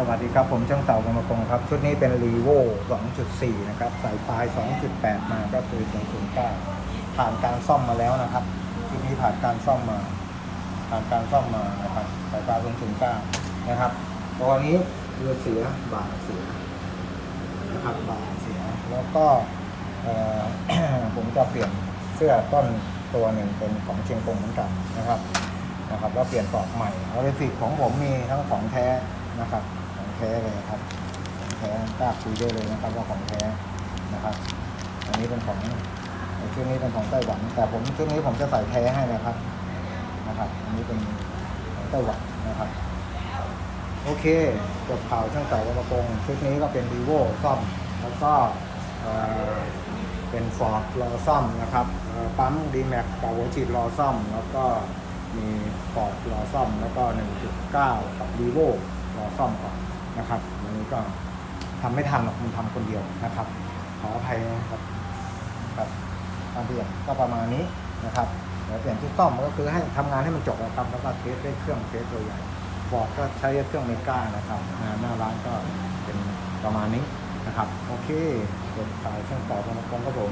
สวัสดีครับ ผมช่างเต่ากรรมกรครับ ชุดนี้เป็น r ีโว2.4 นะครับใส่ปลาย 2.8 มาก็คือ009ผ่านการซ่อมมาแล้วนะครับ ชุดนี้ผ่านการซ่อมมา ผ่านการซ่อมมานะครับสายปลาย009 นะครับตัวนี้คือเสียบ่าเสียนะครับบ่าเสีย แล้วก็ผมจะเปลี่ยนเสื้อต้นตัวหนึ่งเป็นของเชียงกงเหมือนกันนะครับนะครับ แล้วเปลี่ยนปลอกใหม่ออริฟิกของผมมีทั้งของแท้ นะครับ ของแท้เลยครับของแท้กล้าคุยได้เลยนะครับว่าของแท้นะครับ อันนี้เป็นของชุดนี้เป็นของไต้หวัน แต่ผมชุดนี้ผมจะใส่แท้ให้นะครับนะครับ อันนี้เป็นของไต้หวันนะครับโอเคจบข่าวช่างเต่วัมะกงชุดนี้ก็เป็น vivo ซ่อม แล้วก็เเป็น Ford รอซ่อมนะครับปั๊ม d m a x กับหัวฉีดรอซ่อม แล้วก็มี Ford รอซ่อม แล้วก็ 1.9 กับ vivo รอซ่อมก่อนนะครับวันนี้ก็ทำไม่ทันหรอกมันทำคนเดียวนะครับ ขออภัยนะครับครับตามเปลี่ยนก็ประมาณนี้นะครับเดี๋ยวเปลี่ยนชุดซ่อมก็คือให้ทำงานให้มันจบนะครับแล้วก็เทสด้วยเครื่องเทสตัวใหญ่ฟอร์ดก็ใช้เครื่องเมก้านะครับงานหน้าร้านก็เป็นประมาณนี้นะครับ โอเคจบข่าวช่างต่อกรรมกรครับผม